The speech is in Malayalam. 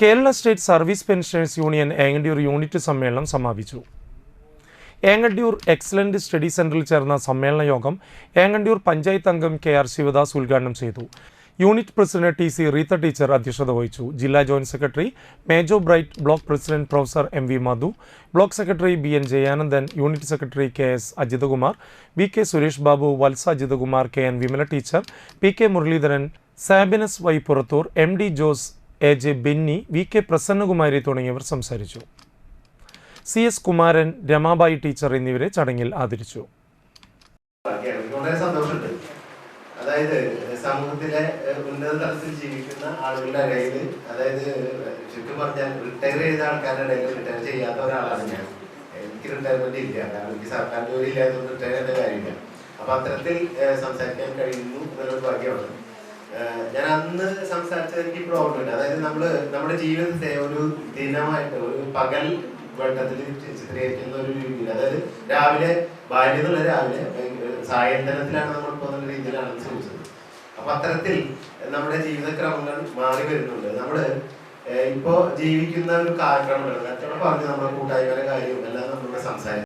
Kerala state service pensioners union Engandiyur unit സമ്മേളനം സമാപിച്ചു. ഏങ്ങണ്ടിയൂർ എക്സലന്റ് സ്റ്റഡി സെന്ററിൽ ചേർന്ന സമ്മേളന യോഗം ഏങ്ങണ്ടിയൂർ പഞ്ചായത്ത് അംഗം കെ ആർ ശിവദാസ് ഉദ്ഘാടനം ചെയ്തു. Unit president T C Reetha teacher അധ്യക്ഷത വഹിച്ചു. ജില്ലാ joint secretary Mejo Bright block president professor M V Madhu block secretary B N Jayanandan unit secretary K S Ajithakumar V K Suresh Babu Valsa Ajithakumar K N Vimala teacher P K Muralidharan Sabinas Y Purathur M D Jose A J Benny V K Prasannakumari തുടങ്ങിയവർ സംസാരിച്ചു. C S Kumaran Ramabai teacher എന്നിവരെ ചടങ്ങിൽ ആദരിച്ചു. വളരെ സന്തോഷമുണ്ട്. അതായത് സമൂഹത്തിലെ ഉന്നത തലത്തിൽ ജീവിക്കുന്ന ആളുകളുടെ ഇടയിൽ അതായത് ചുറ്റും പറഞ്ഞാൽ റിട്ടയർ ചെയ്ത ആൾക്കാരുടെ ഇടയിൽ റിട്ടയർ ചെയ്യാത്ത ഒരാളാണ് ഞാൻ. എനിക്ക് റിട്ടയർമെന്റ് ഇല്ല കാരണം എനിക്ക് സർക്കാർ ജോലി ഇല്ലാത്തതുകൊണ്ട് റിട്ടയർ ചെയ്യേണ്ട കാര്യമില്ല. അപ്പൊ അത്തരത്തിൽ സംസാരിക്കാൻ കഴിയുന്നു എന്നുള്ളൊരു ഭാഗ്യമാണ്. ഞാൻ അന്ന് സംസാരിച്ചത് എനിക്ക് പ്രോബ്ലം ഓർമ്മയുണ്ട്. അതായത് നമ്മൾ നമ്മുടെ ജീവിതത്തെ ഒരു ദിനമായിട്ട് ഒരു പകൽ വെള്ളത്തിൽ ചിത്രീകരിക്കുന്ന ഒരു രീതിയിൽ അതായത് രാവിലെ ഭാര്യ എന്നുള്ള രാവിലെ സായന്തനത്തിലാണ് നമ്മൾ പോകുന്ന രീതിയിലാണ് ചോദിച്ചത്. അപ്പൊ അത്തരത്തിൽ നമ്മുടെ ജീവിതക്രമങ്ങൾ മാറി വരുന്നുണ്ട്. നമ്മൾ ഇപ്പോ ജീവിക്കുന്ന ഒരു കാലക്രമങ്ങൾ അച്ഛനോട് പറഞ്ഞു നമ്മുടെ കൂട്ടായ്മയുടെ കാര്യം എല്ലാം നമ്മളിവിടെ സംസാരിച്ചു